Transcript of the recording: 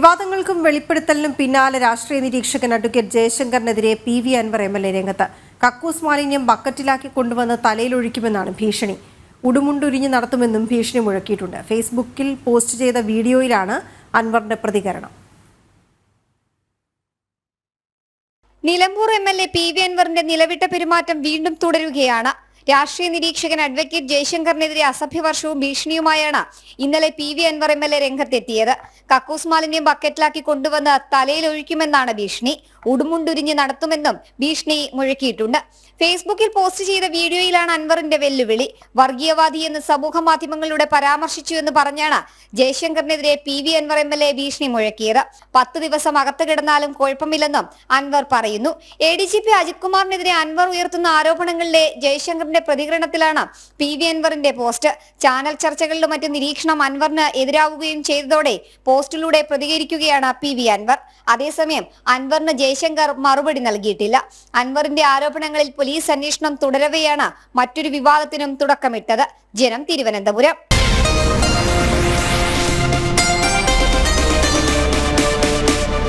വിവാദങ്ങൾക്കും വെളിപ്പെടുത്തലിനും പിന്നാലെ രാഷ്ട്രീയ നിരീക്ഷകൻ advocate ജയശങ്കറിനെതിരെ P V Anvar M L A രംഗത്ത്. കക്കൂസ് മാലിന്യം ബക്കറ്റിലാക്കി കൊണ്ടുവന്ന് തലയിലൊഴിക്കുമെന്നാണ് ഭീഷണി. ഉടുമുണ്ടുരിഞ്ഞ് നടത്തുമെന്നും ഭീഷണി മുഴക്കിയിട്ടുണ്ട്. ഫേസ്ബുക്കിൽ പോസ്റ്റ് ചെയ്ത വീഡിയോയിലാണ് അൻവറിന്റെ പ്രതികരണം. Nilambur M L A P V അൻവറിന്റെ നിലവിട്ട പെരുമാറ്റം വീണ്ടും തുടരുകയാണ്. രാഷ്ട്രീയ നിരീക്ഷകൻ അഡ്വക്കേറ്റ് ജയശങ്കറിനെതിരെ അസഭ്യവർഷവും ഭീഷണിയുമായാണ് ഇന്നലെ P V Anvar M L A രംഗത്തെത്തിയത്. കക്കൂസ് മാലിന്യം ബക്കറ്റിലാക്കി കൊണ്ടുവന്ന് തലയിൽ ഒഴിക്കുമെന്നാണ് ഭീഷണി. ഉടുമുണ്ടുരിഞ്ഞ് നടത്തുമെന്നും ഭീഷണി മുഴക്കിയിട്ടുണ്ട്. ഫേസ്ബുക്കിൽ പോസ്റ്റ് ചെയ്ത വീഡിയോയിലാണ് അൻവറിന്റെ വെല്ലുവിളി. വർഗീയവാദി എന്ന് സമൂഹ മാധ്യമങ്ങളിലൂടെ പരാമർശിച്ചു എന്ന് പറഞ്ഞാണ് ജയശങ്കറിനെതിരെ P V Anvar M L A ഭീഷണി മുഴക്കിയത്. പത്ത് ദിവസം അകത്ത് കിടന്നാലും കുഴപ്പമില്ലെന്നും അൻവർ പറയുന്നു. A D G P Ajith കുമാറിനെതിരെ Anvar ഉയർത്തുന്ന ആരോപണങ്ങളിലെ ജയശങ്കറിന്റെ പ്രതികരണത്തിലാണ് പി വി അൻവറിന്റെ പോസ്റ്റ്. ചാനൽ ചർച്ചകളിലും മറ്റ് നിരീക്ഷണം അൻവറിന് എതിരാവുകയും ചെയ്തതോടെ പോസ്റ്റിലൂടെ പ്രതികരിക്കുകയാണ് പി വി അൻവർ. അതേസമയം അൻവറിന് ജയശങ്കർ മറുപടി നൽകിയിട്ടില്ല. അൻവറിന്റെ ആരോപണങ്ങളിൽ പോലീസ് അന്വേഷണം തുടരവെയാണ് മറ്റൊരു വിവാദത്തിനും തുടക്കമിട്ടത്. ജനം തിരുവനന്തപുരം.